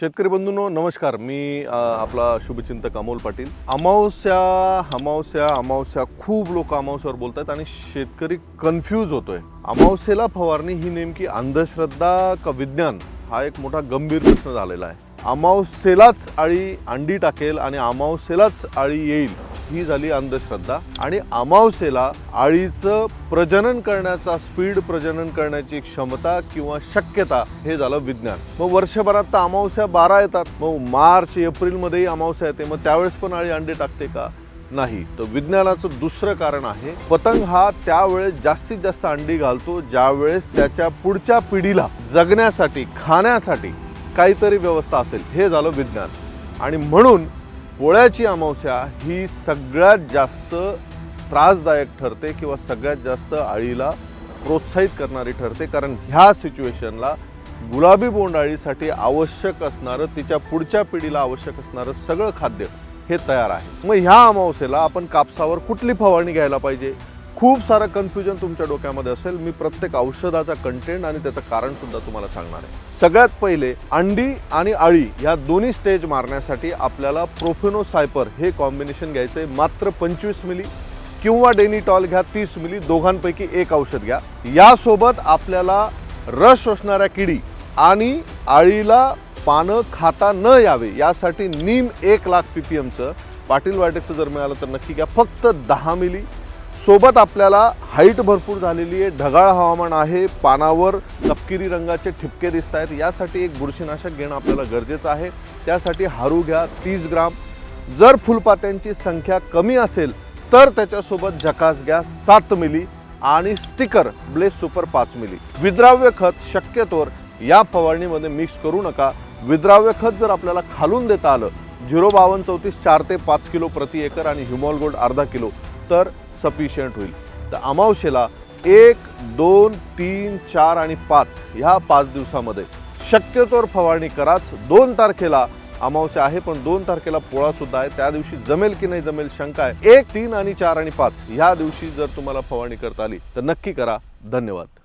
शेतकरी बंधूंनो नमस्कार. मी अ, आपला शुभचिंतक अमोल पाटील. अमावस्या अमावस्या अमावस्या खूप लोक अमावस्यावर बोलत आहेत आणि शेतकरी कन्फ्यूज होतोय. अमावस्येला फवारणी ही नेमकी अंधश्रद्धा का विज्ञान? हा एक मोठा गंभीर प्रश्न झालेला आहे. अमावस्येलाच आळी अंडी टाकेल आणि अमावस्येलाच आळी येईल. ही झाली अंधश्रद्धा आणि अमावस्येला आळीचं प्रजनन करण्याचा स्पीड प्रजनन करण्याची क्षमता किंवा शक्यता हे झालं विज्ञान. मग वर्षभरात तर अमावस्या बारा येतात. मग मार्च एप्रिलमध्येही अमावस्या येते. मग त्यावेळेस पण आळी अंडे टाकते का? नाही. तर विज्ञानाचं दुसरं कारण आहे पतंग हा त्यावेळेस जास्तीत जास्त अंडी घालतो ज्यावेळेस त्याच्या पुढच्या पिढीला जगण्यासाठी खाण्यासाठी काहीतरी व्यवस्था असेल. हे झालं विज्ञान. आणि म्हणून पोळ्याची अमावस्या ही सगळ्यात जास्त त्रासदायक ठरते किंवा सगळ्यात जास्त आळीला प्रोत्साहित करणारी ठरते. कारण ह्या सिच्युएशनला गुलाबी बोंडाळीसाठी आवश्यक असणारं तिच्या पुढच्या पिढीला आवश्यक असणारं सगळं खाद्य हे तयार आहे. मग ह्या अमावस्येला आपण कापसावर कुठली फवारणी घ्यायला पाहिजे? खूप सारं कन्फ्युजन तुमच्या डोक्यामध्ये असेल. मी प्रत्येक औषधाचा कंटेंट आणि त्याचं कारण सुद्धा तुम्हाला सांगणार आहे. सगळ्यात पहिले अंडी आणि आळी ह्या दोन्ही स्टेज मारण्यासाठी आपल्याला प्रोफेनोसायपर हे कॉम्बिनेशन घ्यायचं आहे मात्र पंचवीस मिली किंवा डेनिटॉल घ्या तीस मिली दोघांपैकी एक औषध घ्या. यासोबत आपल्याला रस शोषणाऱ्या किडी आणि आळीला पानं खाता न यावे यासाठी नीम एक लाख पी पी एमचं पाटील वाटेचं जर मिळालं तर नक्की घ्या. फक्त दहा मिली सोबत आपल्याला हाईट भरपूर झालेली आहे ढगाळ हवामान आहे पानावर तपकिरी रंगाचे ठिपके दिसत आहेत. यासाठी एक बुरशीनाशक घेणं आपल्याला गरजेचं आहे. त्यासाठी हारू घ्या तीस ग्राम. जर फुलपात्यांची संख्या कमी असेल तर त्याच्यासोबत झकास घ्या सात मिली आणि स्टिकर ब्लेस सुपर पाच मिली. विद्राव्य खत शक्यतोवर या फवारणीमध्ये मिक्स करू नका. विद्राव्य खत जर आपल्याला खालून देता आलं झिरो बावन्न चौतीस चार ते पाच किलो प्रति एकर आणि ह्युमॉल गोल्ड अर्धा किलो तर सफिशियंट होईल. तर अमावशेला एक दोन तीन चार आणि पाच ह्या पाच दिवसामध्ये शक्यतोवर फवारणी कराच. दोन तारखेला अमावस्या आहे पण दोन तारखेला पोळासुद्धा आहे. त्या दिवशी जमेल की नाही जमेल शंका आहे. एक तीन आणि चार आणि पाच ह्या दिवशी जर तुम्हाला फवारणी करता आली तर नक्की करा. धन्यवाद.